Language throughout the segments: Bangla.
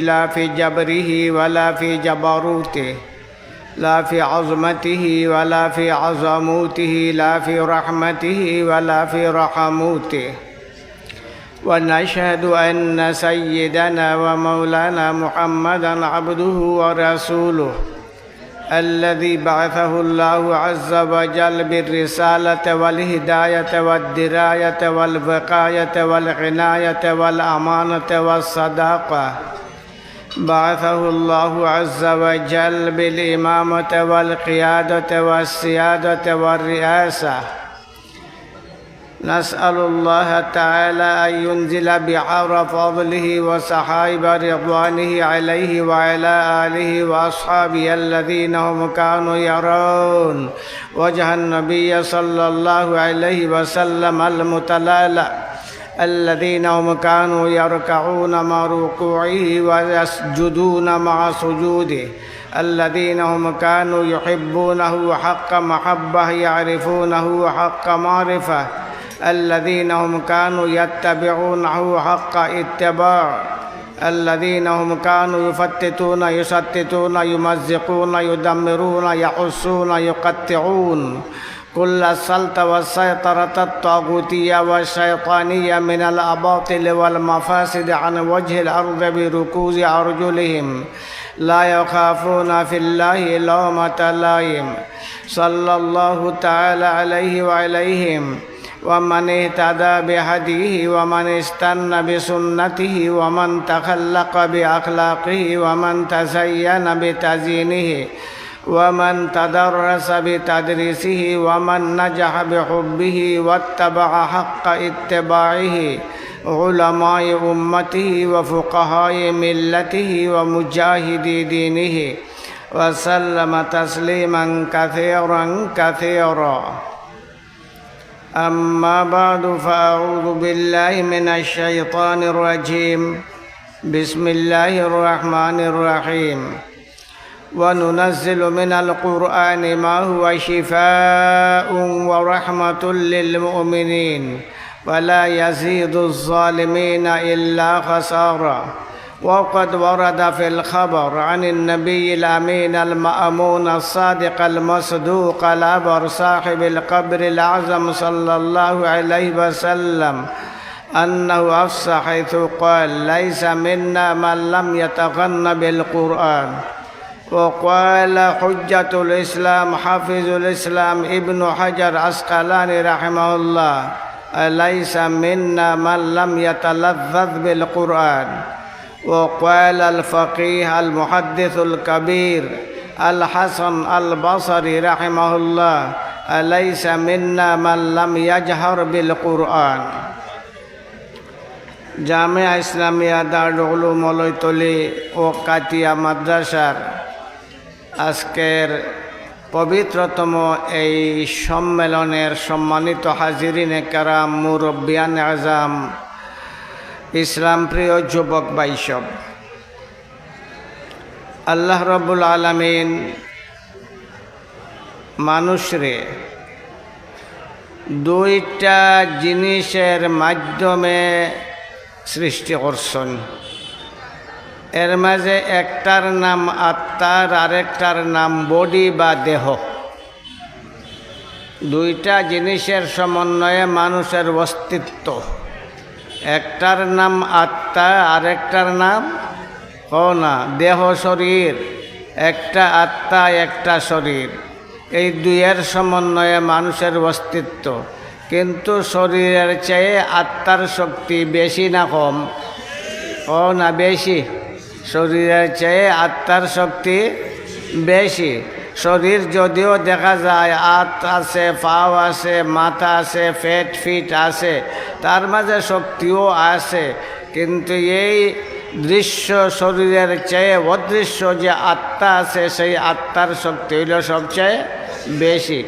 لا في جبره ولا في جبروته لا في عظمته ولا في عظموته لا في رحمته ولا في رحموته. ونشهد أن سيدنا ومولانا محمدا عبده ورسوله الذي بعثه الله عز وجل بالرسالة والهداية والدراية والوقاية والعناية والأمانة والصداقة. بعثه الله عز وجل بالإمامة والقيادة والسيادة والرئاسة. نسأل الله تعالى أن ينزل بحر فضله وسحائب رضوانه عليه وعلى آله وأصحابه الذين هم كانوا يرون. وجه النبي صلى الله عليه وسلم المتلالى. الذين هم كانوا يركعون مع ركوعه ويسجدون مع سجوده. الذين هم كانوا يحبونه حق محبة يعرفونه حق معرفة. الذين هم كانوا يتبعونه حق اتباع. الذين هم كانوا يفتتون يشتتون يمزقون يدمرون يحسون يقطعون. كل السلطة والسيطرة الطاغوتية والشيطانية من الأباطل والمفاسد عن وجه الأرض بركوز أرجلهم. لا يخافون في الله لومة لائم. صلى الله تعالى عليه وعليهم. ومن اهتدى بهديه ومن استنى بسنته ومن تخلق بأخلاقه ومن تزين بتزيينه. ومن تدرس بتدريسه ومن نجح بحبه واتبع حق اتباعه علماء أمته وفقهاء ملته ومجاهدي دينه وسلم تسليما كثيرا كثيرا. أما بعد فأعوذ بالله من الشيطان الرجيم. بسم الله الرحمن الرحيم. وننزل من القرآن ما هو شفاء ورحمة للمؤمنين ولا يزيد الظالمين إلا خسارا وقد ورد في الخبر عن النبي الأمين المأمون الصادق المصدوق الأبر صاحب القبر الأعظم صلى الله عليه وسلم أنه أفصح حيث قال ليس منا من لم يتغن بالقرآن. وقال حجة الإسلام حافظ الإسلام ابن حجر عسقلاني رحمه الله ليس منا من لم يتلذذ بالقرآن وقال الفقيه المحدث الكبير الحسن البصري رحمه الله أليس منا من لم يجهر بالقرآن জামিয়া ইসলামিয়া দারুল উলুম অলৈতলি ও কাটিয়া মাদ্রাসার আজকের পবিত্রতম এই সম্মেলনের সম্মানিত হাজিরিনে কারাম, মুরব্বিয়ান আজাম, ইসলাম প্রিয় যুবক বাইসব আল্লাহ রবুল আলমিন মানুষরে দুইটা জিনিসের মাধ্যমে সৃষ্টি করছেন। এর মাঝে একটার নাম আত্মার, আরেকটার নাম বডি বা দেহ। দুইটা জিনিসের সমন্বয়ে মানুষের অস্তিত্ব। একটার নাম আত্মা, আরেকটার নাম না দেহ, শরীর। একটা আত্মা, একটা শরীর। এই দুইয়ের সমন্বয়ে মানুষের অস্তিত্ব। কিন্তু শরীরের চেয়ে আত্মার শক্তি বেশি না কম? না বেশি। শরীরের চেয়ে আত্মার শক্তি বেশি। শরীর যদিও দেখা যায়, আত আছে, পাও আছে, মাথা আছে, ফেট ফিট আছে, তার মাঝে শক্তিও আছে। কিন্তু এই দৃশ্য শরীরের চেয়ে অদৃশ্য যে আত্মা আছে, সেই আত্মার শক্তি হইল সবচেয়ে বেশি।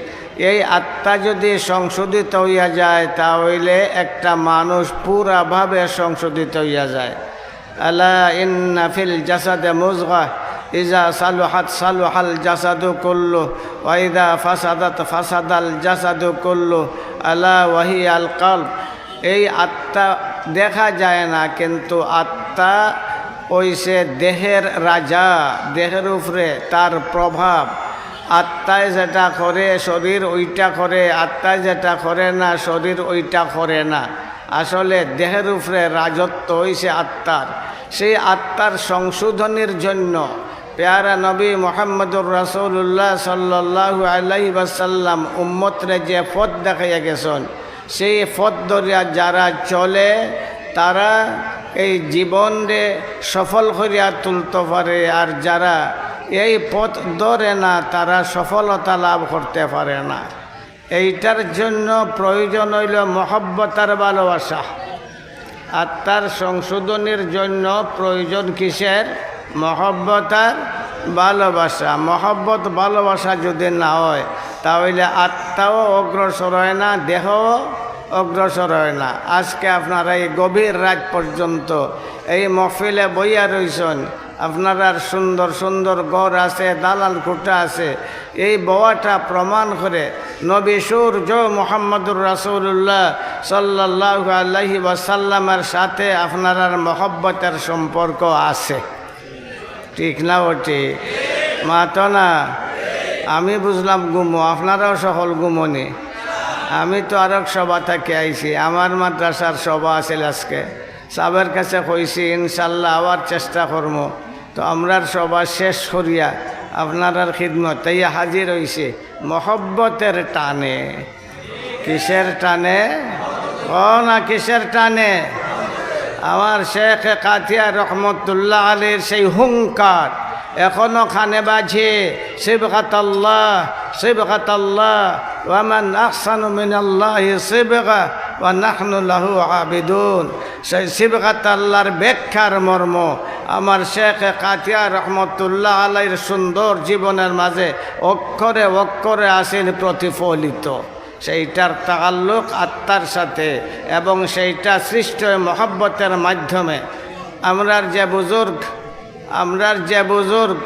এই আত্মা যদি সংশোধিত হইয়া যায় তাহলে একটা মানুষ পুরাভাবে সংশোধিত হইয়া যায়। আলা ইন্নাফিল জাসাদে মুজগা, ইজা সালুহাত সালুহাল জাসাদু কুল্লু ওয়াইদা ফাসাদাত ফাসাদাল জাসাদু কুল্লু, আলা ওয়াহি আল কল্প এই আত্মা দেখা যায় না, কিন্তু আত্মা ওইসে দেহের রাজা, দেহের উপরে তার প্রভাব। আত্মায় যেটা করে, শরীর ওইটা করে আত্মায় যেটা করে না, শরীর ওইটা করে না। আসলে দেহের উপরে রাজত্ব হইছে আত্মার। সেই আত্মার সংশোধনের জন্য পেয়ারা নবী মোহাম্মদুর রাসৌল্লাহ সাল্লাহ আলাই বাসাল্লাম উম্মতরে যে পথ দেখাইয়া গেছেন, সেই পথ ধরিয়া যারা চলে, তারা এই জীবনে সফল করিয়া তুলতে পারে, আর যারা এই পথ ধরে না, তারা সফলতা লাভ করতে পারে না। এইটার জন্য প্রয়োজন হইল মহব্বতার ভালোবাসা। আত্মার সংশোধনের জন্য প্রয়োজন কিসের? মহব্বতার ভালোবাসা। মহব্বত ভালোবাসা যদি না হয়, তাহলে আত্মাও অগ্রসর হয় না, দেহও অগ্রসর হয় না। আজকে আপনারা এই গভীর রাত পর্যন্ত এই মফিলে বইয়া রইছেন। আপনার সুন্দর সুন্দর গড় আছে, দালাল খুঁটা আছে। এই বওয়াটা প্রমাণ করে নবী সূর্য মোহাম্মদুর রাসুল্লাহ সাল্লাহ আল্লাহি ওয়াসাল্লামের সাথে আপনার মহব্বতের সম্পর্ক আছে। ঠিক না ওটি মাতো না? আমি বুঝলাম গুমো, আপনারাও সকল গুমনি আমি তো আরক সভা থেকে আইছি, আমার মাদ্রাসার সভা আছিল আজকে। সাবের কাছে কইছি, ইনশাল্লাহ আবার চেষ্টা করব তো আমরার সবার শেষ করিয়া আপনার খিদমত, তাই হাজির হইছে। মহব্বতের টানে। কিসের টানে? ও না, কিসের টানে? আমার শেখ কাতিয়া রহমতুল্লাহ আলীর সেই হুঙ্কার এখনও খানে বাজে। আল্লাহ শিবকাত আল্লাহ ওয়ামান আহসানু মিনাল্লাহ শিবকা ওয়া নাহনু আবিদুন। সেই শিবকাত আল্লাহর ব্যাখ্যার মর্ম আমার শেখ কাতিয়া রহমতুল্লাহ আলাইর সুন্দর জীবনের মাঝে অক্ষরে অক্ষরে আসেন প্রতিফলিত। সেইটার তাল্লুক আত্মার সাথে এবং সেইটা সৃষ্ট মহব্বতের মাধ্যমে। আমরার যে বুজুর্গ, আমরার যে বুজুর্গ,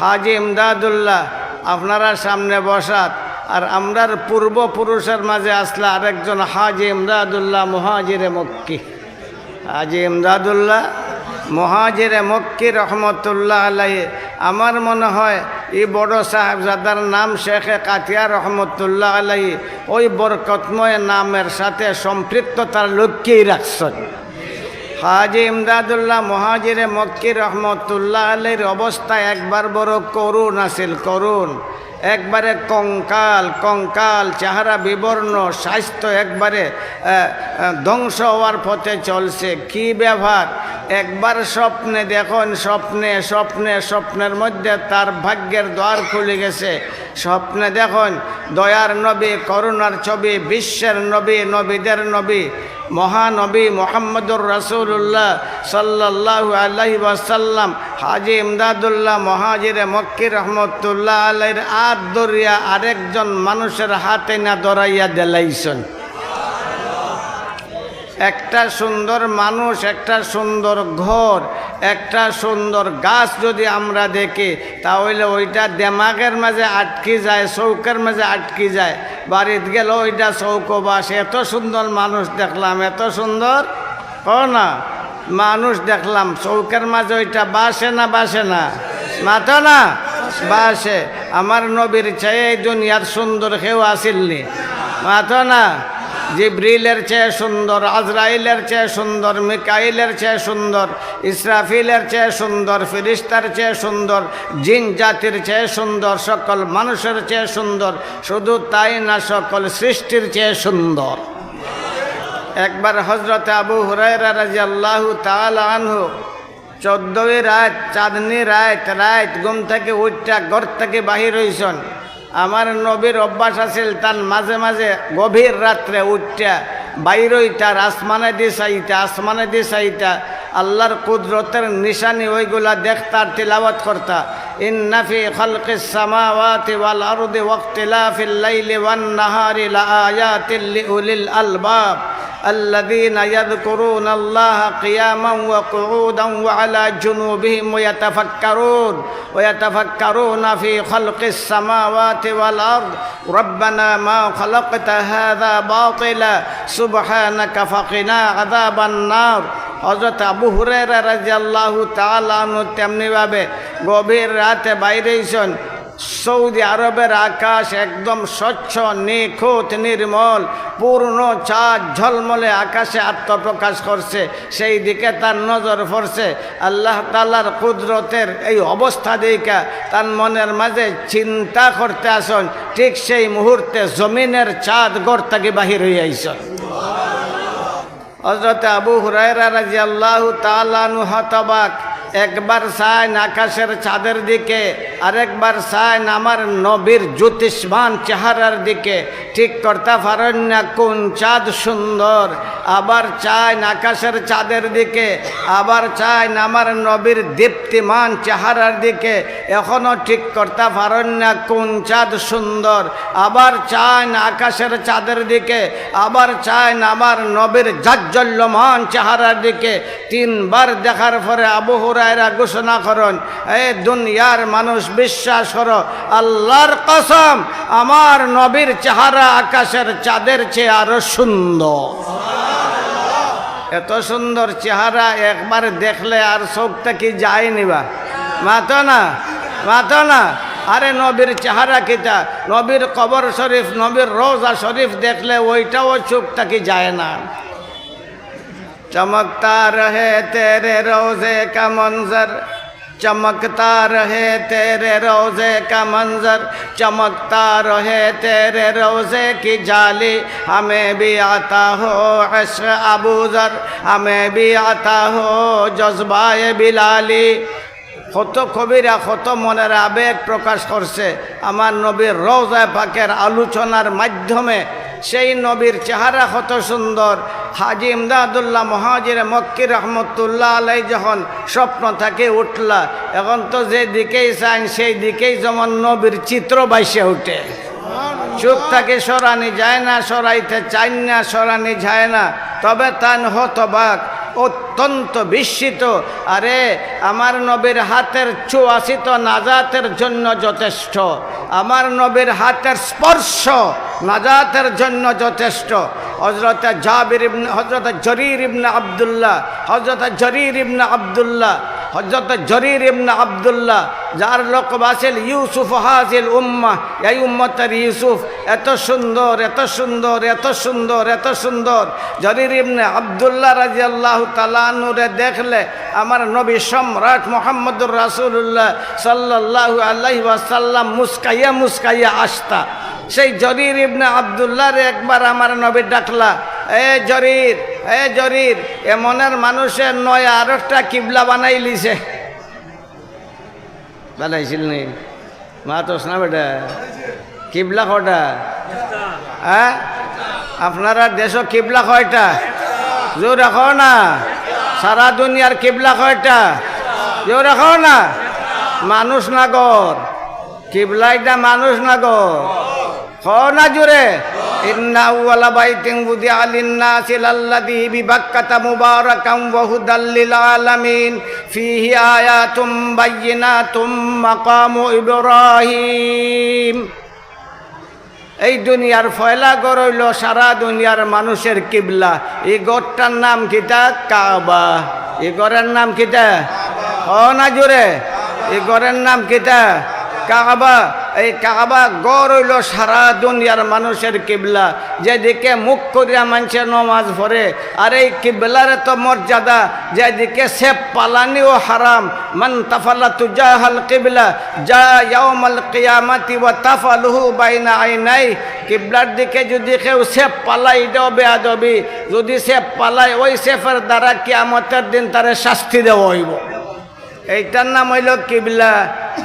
হাজি ইমদাদুল্লাহ, আপনারা সামনে বসাত আর আমরার পূর্বপুরুষের মাঝে আসলে আরেকজন হাজি ইমদাদুল্লাহ মহাজিরে মক্কি। হাজি ইমদাদুল্লাহ মহাজিরে মক্কি রহমতুল্লাহ আলাই আমার মনে হয় এই বড় সাহেবজাদার নাম শেখে কাতিয়া রহমতুল্লাহ আলাই ওই বরকতময় নামের সাথে সম্পৃক্ততার লক্ষ্যেই রাখছেন। হাজি ইমদাদুল্লাহ মহাজিরে মক্কি রহমতুল্লাহ আলীর অবস্থা একবার বড় করুণ আছিল করুণ। একবারে কঙ্কাল কঙ্কাল, চেহারা বিবর্ণ, স্বাস্থ্য একবারে ধ্বংস হওয়ার পথে চলছে। কি ব্যবহার? একবার স্বপ্নে দেখুন, স্বপ্নে স্বপ্নে, স্বপ্নের মধ্যে তার ভাগ্যের দ্বার খুলে গেছে। স্বপ্নে দেখুন, দয়ার নবী, করুণার ছবি, বিশ্বের নবী, নবীদের নবী মহানবী মোহাম্মদুর রসুল্লাহ সাল্লাহ আল্লাহ ওয়াসাল্লাম, হাজি ইমদাদুল্লাহ মহাজিরে মক্কি রহমতুল্লাহ আল্লাহ আর দরিয়া আরেকজন মানুষের হাতে না দরাইয়া দেলাইছেন। একটা সুন্দর মানুষ, একটা সুন্দর ঘর একটা সুন্দর গাছ যদি আমরা দেখি, তাহলে ওইটা দেমাগের মাঝে আটকি যায়, চৌকের মাঝে আটকি যায়। বাড়িতে গেল ওইটা চৌকো বাস। এত সুন্দর মানুষ দেখলাম, এত সুন্দর। ও না, মানুষ দেখলাম, চৌকের মাঝে ওইটা বাসে না বাসে না? মাথা না? বাসে। আমার নবীর চেয়ে এই দুনিয়ার সুন্দর কেউ আসিলনি মাথা না? জিব্রিলের চেয়ে সুন্দর, আজরাইলের চেয়ে সুন্দর, মিকাইলের চেয়ে সুন্দর, ইসরাফিলের চেয়ে সুন্দর, ফিরিস্তার চেয়ে সুন্দর, জিন জাতির চেয়ে সুন্দর, সকল মানুষের চেয়ে সুন্দর, শুধু তাই না সকল সৃষ্টির চেয়ে সুন্দর। একবার হজরত আবু হুরাইরা রাজি আল্লাহ আনহু, চোদ্দই রাত, চাঁদনি রাত রাত ঘুম থেকে উঠটা ঘর থেকে বাহির হইছন। আমার নবীর অভ্যাস আছিল তার মাঝে মাঝে গভীর রাত্রে উঠটা তার আসমানে দিয়ে চাইতা, আসমানে দিয়ে চাইতা আল্লাহর কুদরতের নিশানি ওইগুলা দেখতার তিলাবত করতা ইন্নাফি খালকিস সামাওয়াতি ওয়াল আরদি ওয়াক্তিলাফিল লাইলি ওয়ান নাহারি লাআয়াতিল লিউলিল আলবাব الذين يذكرون الله قياما وقعودا وعلى جنوبهم ويتفكرون ويتفكرون في خلق السماوات والارض ربنا ما خلقت هذا باطلا سبحانك فقنا عذاب النار হজরত আবু হুরেরা রাজি আল্লাহ তালু তেমনিভাবে গভীর রাতে বাইরে বাইরেছেন সৌদি আরবের আকাশ একদম স্বচ্ছ, নিখুঁত, নির্মল, পূর্ণ চাঁদ, ঝলমলে আকাশে আত্মপ্রকাশ করছে। সেই দিকে তার নজর পড়ছে আল্লাহ তাল্লার কুদরতের এই অবস্থা দিকা তার মনের মাঝে চিন্তা করতে আসন। ঠিক সেই মুহূর্তে জমিনের চাঁদ গড় থেকে বাহির আইসন। হজরত আবু হুরায়রা রাজি আল্লাহ তালানু হতবাক একবার চায় আকাশের চাঁদের দিকে আরেকবার চায় আমার নবীর জ্যোতিষমান চেহারার দিকে। ঠিক করতে পারেন না কোন চাঁদ সুন্দর, আবার চায় আকাশের চাঁদের দিকে, আবার চায় আমার নবীর দীপ্তিমান চেহারার দিকে। এখনও ঠিক করতে পারেন না কোন চাঁদ সুন্দর, আবার চায় আকাশের চাঁদের দিকে, আবার চায় আমার নবীর জাজ্জল্যমান চেহারার দিকে। তিনবার দেখার পরে আবহরায়রা ঘোষণা করেন, এ দুনিয়ার মানুষ, বিশ্বাস করো, আল্লাহর কসম, আমার নবীর চেহারা আকাশের চাঁদের চেয়ে আরও সুন্দর। এত সুন্দর চেহারা একবার দেখলে আর চোখটা কি যায় নিবা মাতো না মাতো না। আরে নবীর চেহারা কিতা? নবীর কবর শরীফ, নবীর রোজা শরীফ দেখলে ওইটাও চোখটা কি যায় না। चमकता रहे तेरे रोज़े का मंजर चमकता रहे तेरे रोज़े का मंजर चमकता रहे तेरे रोज़े की जाली हमें भी आता हो अश्क अबूजर हमें भी आता हो जज्बाए बिलाली কত কবিরা কত মনের আবেগ প্রকাশ করছে আমার নবীর রোজা পাকের আলোচনার মাধ্যমে সেই নবীর চেহারা কত সুন্দর হাজি ইমদাদুল্লাহ মহাজির মক্কি রহমতুল্লাহ আলাই যখন স্বপ্ন থাকে উঠলা, এখন তো যে দিকেই চান সেই দিকেই যেমন নবীর চিত্র বাইসে উঠে। চোখ থাকে, সরানি যায় না, সরাইতে চাই না, সরানি যায় না। তবে তান হতবাক, অত্যন্ত বিস্মিত, আরে আমার নবীর হাতের চুয়াশি তো নাজাতের জন্য যথেষ্ট, আমার নবীর হাতের স্পর্শ নাজাতের জন্য যথেষ্ট। হজরত জাবির ইবনে হজরত জরির ইবনে আবদুল্লাহ হজরত জরির ইবনে আবদুল্লাহ হজরত জরির ইবনে আবদুল্লাহ, যার লোক বাসিল ইউসুফ হাসিল উম্মা এই উম্মতের ইউসুফ এত সুন্দর এত সুন্দর এত সুন্দর এত সুন্দর। জরির ইবনে আবদুল্লাহ রাজি আল্লাহ তালানুরে দেখলে আমার নবী সম্রাট মোহাম্মদুর রাসুল্লাহ সাল্লাহ আল্লাহ সাল্লাম মুস্কাইয়া মুস্কাইয়া আসতা। সেই জরির ইবনে আবদুল্লাহর একবার আমার নবী ডাকলা, এ জরির এ জরির, এমনের মানুষের নয় আর একটা কিবলা বানাই লিছে। বানাইছিল নি? মা তো না বেটা? কিবলা কটা? হ্যাঁ? আপনারা দেশ কিবলা কয়টা? জোর রাখো না। সারা দুনিয়ার কিবলা কয়টা? জোর রাখো না। মানুষ নাগর কিবলা এটা মানুষ নাগর এই দুনিয়ার ফয়লা গড় হইল সারা দুনিয়ার মানুষের কিবলা। এই গড়টার নাম কিতা কাবা। এই গড়ের নাম কিতা ও না জোরে এই গড়ের নাম কিতা কাবা, এই কাবা গড় হইল সারা দুনিয়ার মানুষের কিবলা। যেদিকে মুখ করিয়া মানুষের নমাজ ভরে আর এই কিবলার তো মর্যাদা, যেদিকে সে পালানিও হারাম। মান তাফাল্লা তুজাহাল কিবলা, যা ইয়াউমাল কিয়ামাতি ওয়া তাফালুহু বাইনা আইনাই। কিবলার দিকে যদি কেউ সেফ পালাই দেও বেয়াদবি, যদি সেফ পালাই ওই সেফের দ্বারা কিয়ামতের দিন তারে শাস্তি দেওয়া হইব। এইটার নাম হইল কিবলা।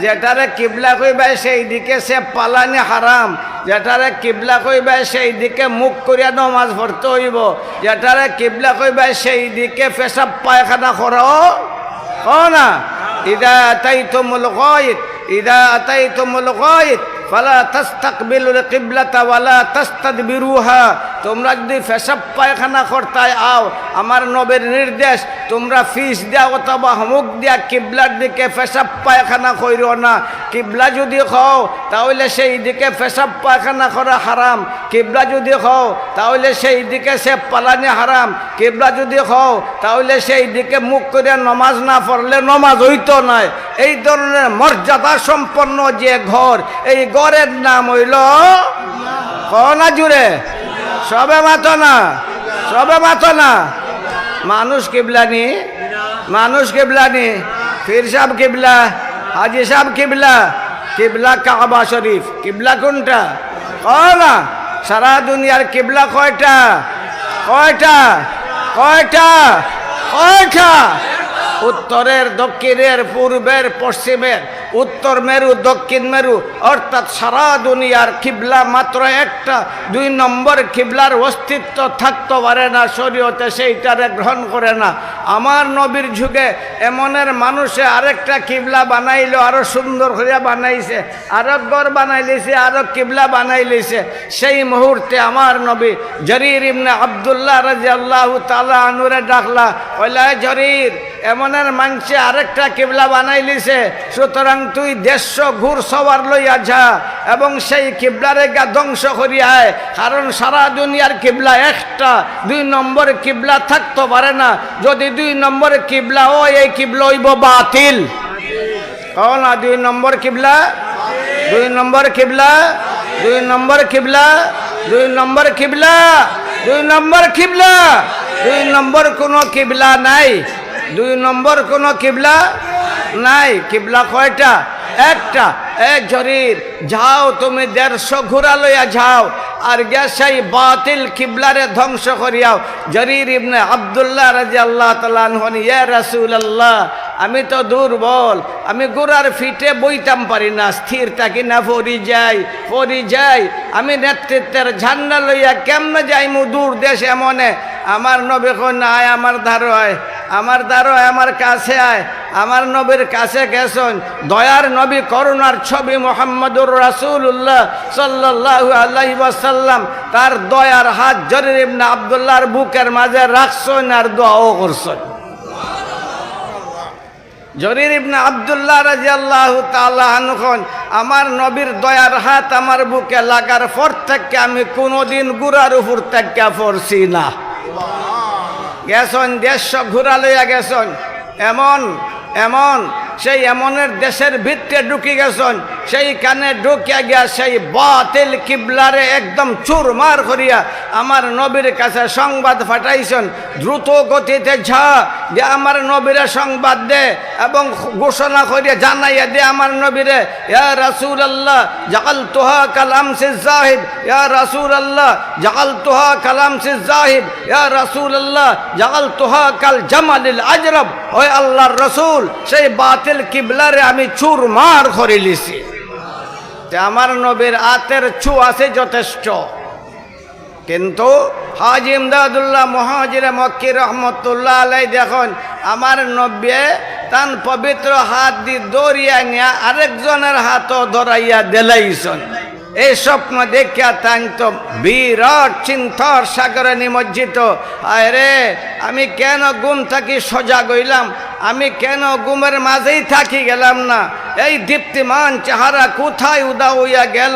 যেটারে কিবলা কইবা সেই দিকে সে পালানি হারাম। যেটারে কিবলা কইবা সেই দিকে মুখ করিয়া নমাজ পড়তে হইব। যেটারে কিবলা কইবা সেই দিকে পেশাব পায়খানা করো। ও না? ইদা তাই তো মূল গয়ত, ইদা তাই তো মূল গয়ত, ফালা তাস্তাকবিলুল কিবলাতা ওয়ালা তাস্তাদবিরুহা। তোমরা যদি পেশাব পায়খানা করতায়, আও, আমার নবের নির্দেশ, তোমরা ফিস দেয়া অথবা হমুক দিয়া কিবলার দিকে পেশাব পায়খানা করিও না। কিবলা যদি খাও তাহলে সেই দিকে পেশাব পায়খানা করা হারাম। কিবলা যদি খাও তাহলে সেই দিকে সে পালানি হারাম। কিবলা যদি খাও তাহলে সেই দিকে মুখ করে নমাজ না পড়লে নমাজ হইতো নয় এই ধরনের মর্যাদা সম্পন্ন যে ঘর, এই ঘরের নাম হইল না জুড়ে। সবে মাতো না, সবে মাতো না। মানুষ কিবলানি মানুষ কিবলানি ফির সাহেব কিবলা, হাজি সাহেব কিবলা কিবলা কাবা শরীফ, কিবলা কোনটা? না, সারা দুনিয়ার কিবলা কয়টা? কয়টা? কয়টা? কয়টা? উত্তরের, দক্ষিণের, পূর্বের, পশ্চিমের উত্তর মেরু, দক্ষিণ মেরু, অর্থাৎ সারা দুনিয়ার খিবলা মাত্র একটা। দুই নম্বর খিবলার অস্তিত্ব থাকতে পারে না, শরীয়তে সেইটারে গ্রহণ করে না। আমার নবীর যুগে এমনের মানুষে আরেকটা কিবলা বানাইলো, আরও সুন্দর হইয়া বানাইছে, আরও গড় বানাই লিছে আরও কিবলা বানাই লিছে সেই মুহূর্তে আমার নবী জরির ইমনে আবদুল্লাহ রাজি আল্লাহ তালা আনুরে ডাকলা ওইলা জরির, এমনের মাংসে আরেকটা কিবলা বানাই লিছে সুতরাং তুই দেড়শো ঘুর সবার লইয়া যা এবং সেই কিবলারে গা ধ্বংস করিয়ায় কারণ সারা দুনিয়ার কিবলা একটা, দুই নম্বর কিবলা থাকতে পারে না। যদি দুই নম্বর কিবলা ও এই কিবলা হইব বাতিল। ও না, দুই নম্বর কিবলা? দুই নম্বর কিবলা? দুই নম্বর কিবলা? দুই নম্বর কিবলা? দুই নম্বর কিবলা? দুই নম্বর কোনো কিবলা নাই। দুই নম্বর কোনো কিবলা? নাই, কিবলা কয়টা? একটা। এ জরির, যাও তুমি দেড়শো ঘোরা লইয়া যাও, আর গেছাই বাতিল কিবলারে ধ্বংস করিয়াও। জরির ইবনে আবদুল্লাহ রাজি আল্লাহ তালান ইয়া রাসুল আল্লাহ আমি তো দুর্বল, আমি গোড়ার ফিটে বইতাম পারি না, স্থির থাকি না ফরি যাই ফরি যাই। আমি নেতৃত্বের ঝান্ডা লইয়া কেমনে যাই মু দূর দেশে মনে আমার নবী কন আয় আমার ধারো আয় আমার দ্বারো, আমার কাছে আয়। আমার নবীর কাছে গেছেন। দয়ার নবী করুণার ছবি মোহাম্মদুর রাসুল্লাহ সাল্লাহ আল্লাহ সাল্লাম তার দয়ার হাত জরির ইবনে আবদুল্লাহর বুকের মাঝে রাখছেন আর দোয়াও করছেন। জরির ইবনে আবদুল্লাহ রাজি আল্লাহ তালন আমার নবীর দয়ার হাত আমার বুকে লাগার পর থেকে আমি কোনোদিন গুড়ার উপর থেকে পড়ছি না। গেছন দেশ ঘুরা লইয়া গেছন। এমন এমন। সেই এমনের দেশের ভিতরে ঢুকি সেই কানে ঢুকিয়া গিয়া সেই বাতিল কিবলারে একদম চুরমার করিয়া আমার নবীর কাছে সংবাদ ফাটাইছেন দ্রুত গতিতে ঝা যে আমার নবীরে সংবাদ দে এবং ঘোষণা করিয়া জানাইয়া দে আমার নবীরে, ইয়া রাসুল আল্লাহ জাকাল তোহা কালাম সে জাহিদ, ইয়া রাসুল আল্লাহ জাকাল তোহা কালাম সে জাহিদ, ইয়া রাসুল আল্লাহ জাকাল তোহা কাল জামালিল আজরব ওই আল্লাহর রসুল, সেই বাতিল কিবলারে আমি চুর মার করে লিছি আমার নবীর আতের ছু আছে যথেষ্ট। কিন্তু হাজি ইমদাদুল্লাহ মহাজির মক্কি রহমতুল্লাহ আলাই দেখুন, আমার নব্বে তান পবিত্র হাত দিয়ে দৌড়িয়া নিয়া আরেকজনের হাতও ধরাইয়া দিলাইছন। এই স্বপ্ন দেখিয়া তাই তো বিরাট চিন্তর সাগরে নিমজ্জিত। আয় রে, আমি কেন গুম থাকি সজা গইলাম আমি কেন গুমের মাঝেই থাকি গেলাম না? এই দীপ্তিমান চেহারা কোথায় উদা হইয়া গেল?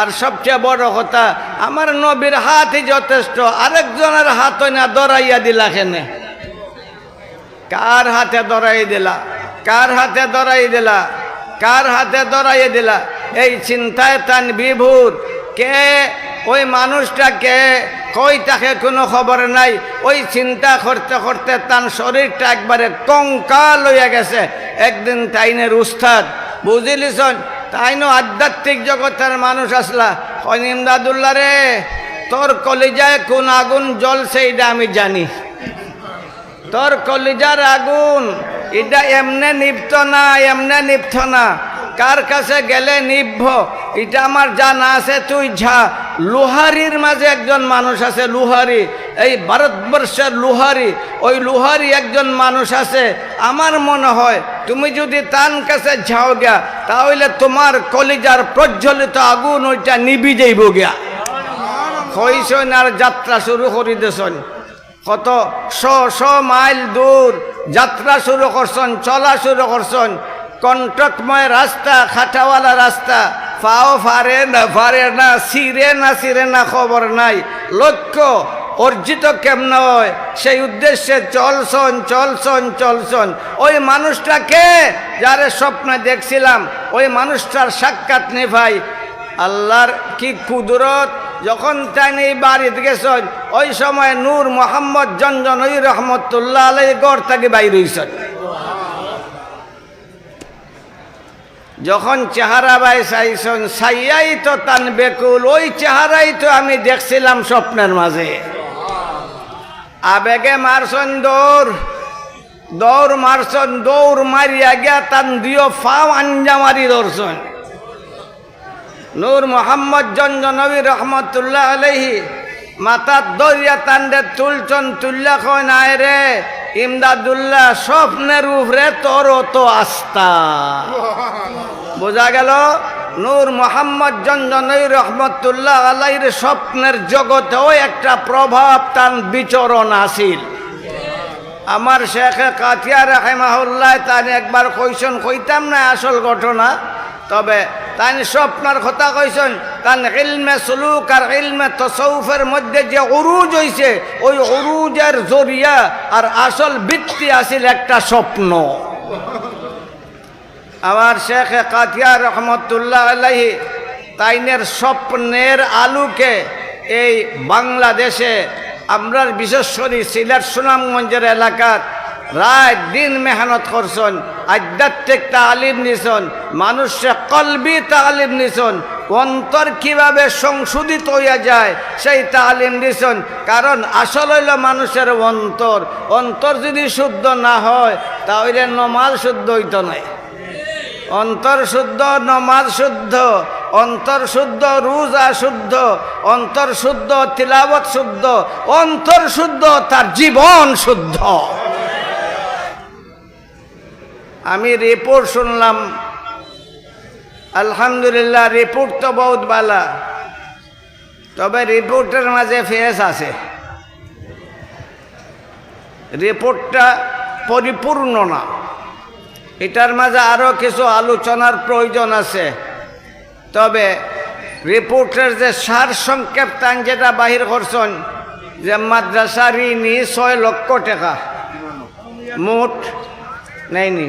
আর সবচেয়ে বড় কথা, আমার নবীর হাতই যথেষ্ট, আরেকজনের হাত না দরাইয়া দিলা কেনে? কার হাতে দরাই দিলা? কার হাতে দরাই দিলা? কার হাতে দরাই দিলা? এই চিন্তায় তান বিভূত। কে? ওই মানুষটাকে কই তাকে কোনো খবর নাই। ওই চিন্তা করতে করতে তার শরীরটা একবারে কঙ্কাল হইয়া গেছে। একদিন তাইনের উস্তাদ বুঝিলিছন তাইনো আধ্যাত্মিক জগতের মানুষ আসলা। কনিম দাদুল্লা রে, তোর কলিজায় কোন আগুন জ্বলছে এটা আমি জানি। তোর কলিজার আগুন, এটা এমনে নিপ্ত না, এমনে নিপ্ত না। কার কাছে গেলে নিভ্য? এটা আমার জানা আছে, তুই ঝা লোহারির মাঝে একজন মানুষ আছে, লোহারি। এই ভারতবর্ষের লোহারি। ওই লোহারি একজন মানুষ আছে। আমার মনে হয়, তুমি যদি তান কাছে ঝাও গিয়া, তাহলে তোমার কলিজার প্রজ্বলিত আগুন ওইটা নিবি যাইব গিয়া। হইছন আর যাত্রা শুরু করি দেছন কত শ শ মাইল দূর যাত্রা শুরু করছন চলা শুরু করছন কণ্টকময় রাস্তা খাটাওয়ালা রাস্তা পাও ফারে না ফারে না সিরে না সিরে না খবর নাই। লক্ষ্য অর্জিত কেমন হয় সেই উদ্দেশ্যে চলছন চলছন চলছন ওই মানুষটাকে যারে স্বপ্নে দেখছিলাম, ওই মানুষটার সাক্ষাৎ নেই ভাই? আল্লাহর কি কুদরত? যখন এই বাড়িতে গেছেন, ওই সময় নূর মোহাম্মদ জঞ্জন রহমতুল্লাহ আলাই গড় থেকে বাইর হইছেন। যখন চেহারা বাই চাইছেন সাইয়াই তো তান বেকুল, ওই চেহারাই তো আমি দেখছিলাম স্বপ্নের মাঝে। আবেগে মারছন দৌড় দৌড় মারছন, দৌড় মারিয়া গিয়া তান দিও ফাও আঞ্জা মারি ধরছন। নূর মোহাম্মদ জঞ্জনবী রহমতুল্লাহ আলহি মাতার দরিয়া তান্ডে তুলছন, তুল্লা কয়, নাই রে ইমদাদুল্লাহ স্বপ্নের উপরে তোর তো আস্থা। বোঝা গেল? নূর মোহাম্মদ জঞ্জনই রহমতুল্লাহ আলাইর স্বপ্নের জগতেও একটা প্রভাব তার বিচরণ আসিল আমার শেখে কাতিয়া রাহেমাহুল্লাহ তাই একবার কইসন কইতাম না আসল ঘটনা? তবে তাই স্বপ্নের কথা কইসন তান ইলমে সুলুক আর ইলমে তসৌফের মধ্যে যে অরুজ হইছে, ওই উরুজের জরিয়া আর আসল বৃত্তি আসিল একটা স্বপ্ন। আমার শেখ কাতিয়া রহমতুল্লাহ আলাহি তাইনের স্বপ্নের আলুকে এই বাংলাদেশে আমরা বিশেষ করে সিলেট সুনামগঞ্জের এলাকার রাত দিন মেহনত করছেন, আধ্যাত্মিক তালিম নিছন মানুষে কলবি তালিম নিছন, অন্তর কীভাবে সংশোধিত হইয়া যায় সেই তালিম দিছন কারণ আসল হইল মানুষের অন্তর। অন্তর যদি শুদ্ধ না হয়, তাহলে নমাজ শুদ্ধ হইতো নাই অন্তর শুদ্ধ, নমাজ শুদ্ধ, অন্তর শুদ্ধ, রোজা শুদ্ধ, অন্তর শুদ্ধ তিলাবত শুদ্ধ, অন্তর শুদ্ধ, তার জীবন শুদ্ধ। আমি রিপোর্ট শুনলাম। আলহামদুলিল্লাহ রিপোর্ট তো বহুত বালা তবে রিপোর্টের মাঝে ফেস আছে। রিপোর্টটা পরিপূর্ণ না। এটার মাঝে আরও কিছু আলোচনার প্রয়োজন আছে। তবে রিপোর্টের যে সার সংক্ষেপ তান যেটা বাহির করছেন, যে মাদ্রাসা ঋণই ছয় লক্ষ টাকা। মোট নেয়নি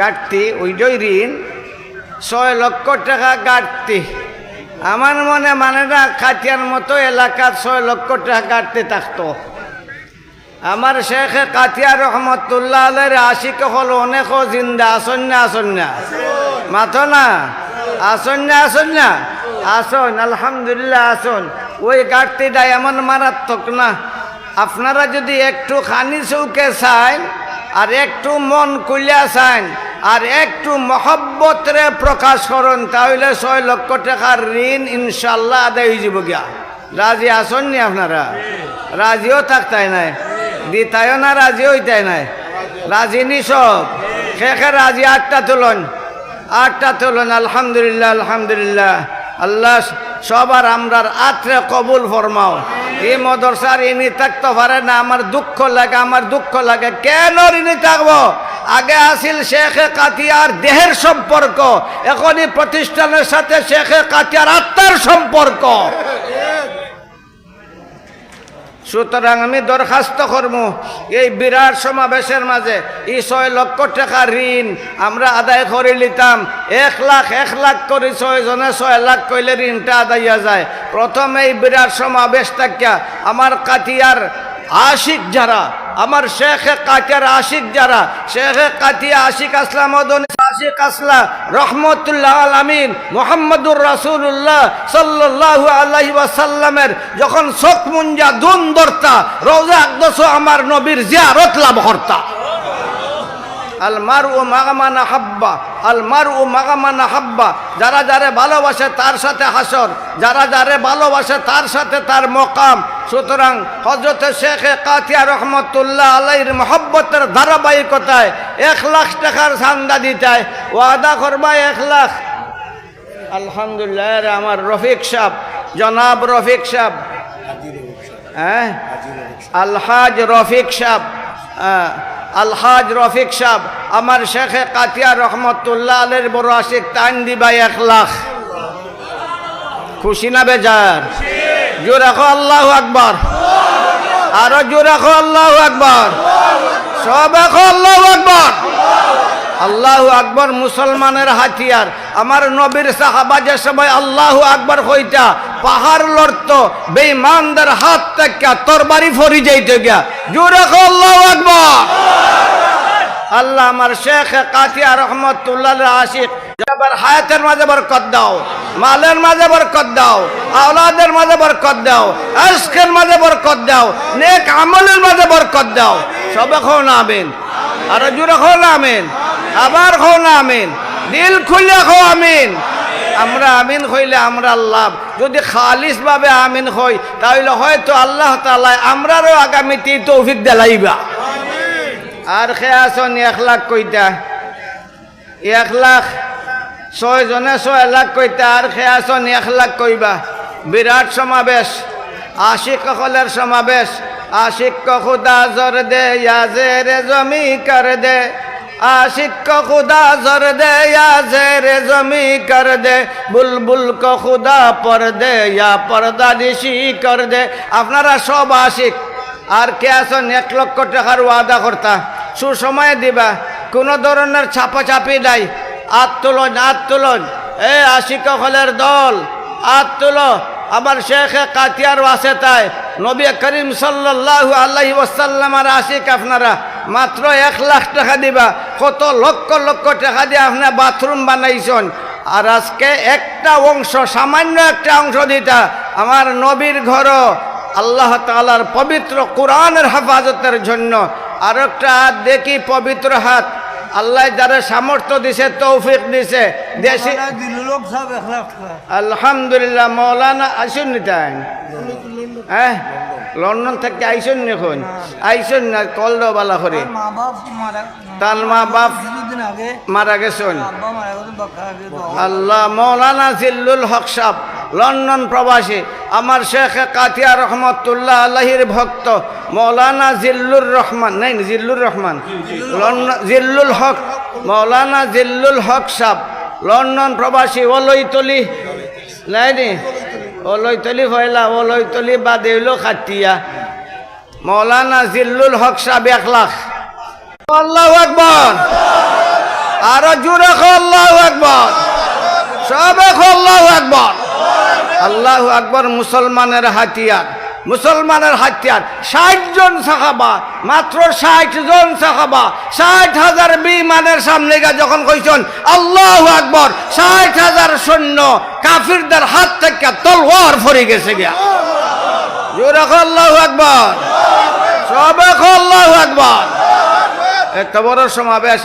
গাড়তি ওইটাই ঋণ। ছয় লক্ষ টাকা গাড়তি। আমার মনে মানে না খাতিয়ার মতো এলাকার ছয় লক্ষ টাকা গাড়তে থাকতো। আমার শেখ কাতিয়া রহমতুল্লাহ আলের আশিক হল অনেকও জিন্দা আসন না আসন না মাথো না? আসন না আসন না আসন আলহামদুলিল্লাহ আসন। ওই গাড়তিটা এমন মারাত্মক না। আপনারা যদি একটু খানি চৌকে চান আর একটু মন কুলিয়া চান আর একটু মহব্বতরে প্রকাশ করেন, তাহলে ছয় লক্ষ টাকার ঋণ ইনশাল্লাহ আদায় হয়ে যাব গিয়া। রাজি আসননি আপনারা? রাজিও থাকতাই নাই। দিতায়ও না, রাজি হইতাই নাই। রাজি নি সব? শেখে রাজি, আটটা তুলন। আটটা তুলন, আলহামদুলিল্লাহ আলহামদুলিল্লাহ। আল্লাহ, সবার আমরার আত্রে কবুল ফরমাও। এই মদরসার ইনি থাকতে পারে না, আমার দুঃখ লাগে, আমার দুঃখ লাগে। কেন ঋণী থাকব? আগে আসিল শেখে কাতিয়ার দেহের সম্পর্ক, এখনই প্রতিষ্ঠানের সাথে শেখে কাতিয়ার আত্মার সম্পর্ক। সুতরাং আমি দরখাস্ত করব। এই বিরাট সমাবেশের মাঝে এই ছয় লক্ষ টাকা ঋণ আমরা আদায় করে নিতাম। এক লাখ এক লাখ করে ছয় জনে ছয় লাখ কইলে ঋণটা আদাইয়া যায়। প্রথমে এই বিরাট সমাবেশ থাকিয়া আমার কাতিয়ার আশিক যারা আমার শেখে কাতিয়ার আশিক যারা, শেখে কাতিয়া আশিক আসলাম আশিক আসলা, রহমতুল্লাহ আলমিন, মোহাম্মদুর রাসুল্লাহ সাল্লাহু আল্লাহি ওয়াসাল্লামের যখন চোখ মুঞ্জা দুন দর্তা রোজা আকদস আমার নবীর জিয়ারত লাভ হর্তা আল মার ও মাগামানা হাব্বা, আল মার ও মাগামানা হাব্বা, যারা যারে ভালোবাসে তার সাথে হাসর, যারা যারে ভালোবাসে তার সাথে তার মকাম সুতরাং হজরত শেখে কাতিয়া রহমতুল্লাহ আলাইর মহব্বতের ধারাবাহিকতায় এক লাখ টাকার চান্দা দিতায় ওয়াদা করবা এক লাখ। আলহামদুলিল্লাহ আমার রফিক সাহ জনাব রফিক সাহ হ্যাঁ? আলহাজ রফিক সাহ হ্যাঁ, আলহাজ রফিক সাহ আমার শেখে কাতিয়া রহমতুল্লাহ আলের বড় আশিক তাইন দিবাই এক লাখ। খুশি না বেজার? আল্লাহ আল্লাহ আল্লাহ আল্লাহ আকবর মুসলমানের হাতিয়ার। আমার নবীর সাহাবা যে সবাই আল্লাহ আকবর হইতা পাহাড় লড়ত, বেঈমানদের হাত থেকে তরবারি ফরি যাইতে গিয়া। জোর আল্লাহ আকবর। আল্লাহ আমার শেখ কাতিয়া রহমতুল্লাহ আশিক এবার হায়াতের মাঝে বরকত দাও, মালের মাঝে বরকত দাও, আওলাদের মাঝে বরকত দাও, আজকের মাঝে বরকত দাও, নেক আমলের মাঝে বরকত দাও। সবে খো না আমিন? আর জুড়ে খো না আমিন? আবার খো না আমিন? দিল খুলে খো আমিন? আমরা আমিন হইলে আমরা লাভ যদি খালিস ভাবে আমিন হই, তাহলে হয়তো আল্লাহ তালা আমরারও আগামীতে তৌফিক দেলাইবা। আর খেয়ে আসন এক লাখ কইতা। এক লাখ ছয় জনে ছয় লাখ কইতা আর খেয়ে আসন এক লাখ কইবা বিরাট সমাবেশ আশিক সকলের সমাবেশ আশিক খুদা জর দে ইয়াজে রে জমি কর দে আশিক को खुदा जर दे या जेर जमी कर दे बुलबुल को खुदा पर दे या पर्दा নিশি কর দে আপনারা সব আশিক আর কে আছেন এক লক্ষ টাকার ওয়াদা করতা সুসময়ে দিবা কোনো ধরনের ছাপাছাপি নাই আত তুলন আত তুলন এ আশিক হলের দল আত তুলো আবার শেখ কাতিয়ার আছে তাই। নবী করিম সাল্লাহ আল্লাহি ওসাল্লামার আশিক আপনারা মাত্র এক লাখ টাকা দিবা। কত লক্ষ লক্ষ টাকা দিয়ে আপনার বাথরুম বানাইছেন। আর আজকে একটা অংশ, সামান্য একটা অংশ দিতা আমার নবীর ঘরও আল্লাহ তালার পবিত্র কোরআনের হেফাজতের জন্য। আর একটা হাত দেখি, পবিত্র হাত। আল্লাহ যারা সামর্থ্য দিছে তৌফিক দিছে। দেশে আলহামদুলিল্লাহ মৌলানা আইসুন নি তাই? হ্যাঁ? লন্ডন থেকে আইসুন এখন? আইসুন না কল বালা করে। তার মা বাপ মারা গেছেন। আল্লাহ মৌলানা জিল্লুল হক সাহ লন্ডন প্রবাসী। আমার শেখ কাতিয়া রহমতুল্লাহ আল্লাহির ভক্ত মৌলানা জিল্লুর রহমান, নাই জিল্লুর রহমান? জিল্লুল হক, মৌলানা জিল্লুল হক সাহ লন্ডন প্রবাসী ওলইতলি নাইনি ওলইতলি ভয়লা ওলইতলি বা দেউলো খাটিয়া। মৌলানা জিল্লুল হক সাহ এক লাখ। আল্লাহ আকবর। আরও জুড়ে আল্লাহ আকবর। সবে আল্লাহ আকবর। আল্লাহ আকবর মুসলমানের হাতিয়ার। মুসলমানের হাতিয়ার। ষাট জন সাহাবা, মাত্র ষাট জন সাহাবা, ষাট হাজার বিমানের সামনে গা যখন কইছেন, আল্লাহ আকবর ষাট হাজার সৈন্য কাফিরদের হাত থেকে তলওয়ার ফরে গেছে গিয়া। আল্লাহ আল্লাহ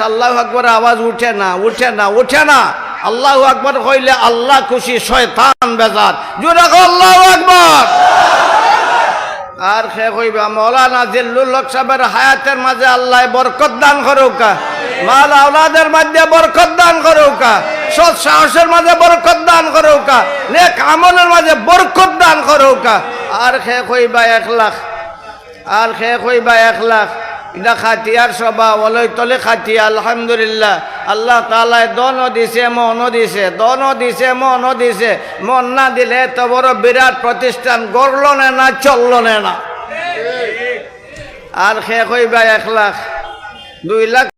আল্লাহ আওয়াজ উঠে না উঠে না উঠে না। আল্লাহ আল্লাহ খুশি, শয়তান বেজার। জোরে কও আল্লাহ আকবর। আর সে কইবা, মৌলানা জিল্লুল সাহেবের হায়াতের মাঝে আল্লাহ বরকত দান করুকা। মাল আওলাদের মাঝে বরকত দান করুকা। সৎ সাহসের মাঝে বরকত দান করুকা। নেক আমলের মাঝে বরকত দান করুকা। আর সে কইবা, এক লাখ। আর সে কইবা, এক লাখ। এটা খাতিয়ার সভা তলে খাতিয়া, আলহামদুলিল্লাহ। আল্লাহ তালায় দনও দিছে, মনও দিছে দনও দিছে, মনও দিছে। মন না দিলে এত বড় বিরাট প্রতিষ্ঠান গড়ল নে, না চলল নে, না। আর শেষ হইবা এক লাখ, দুই লাখ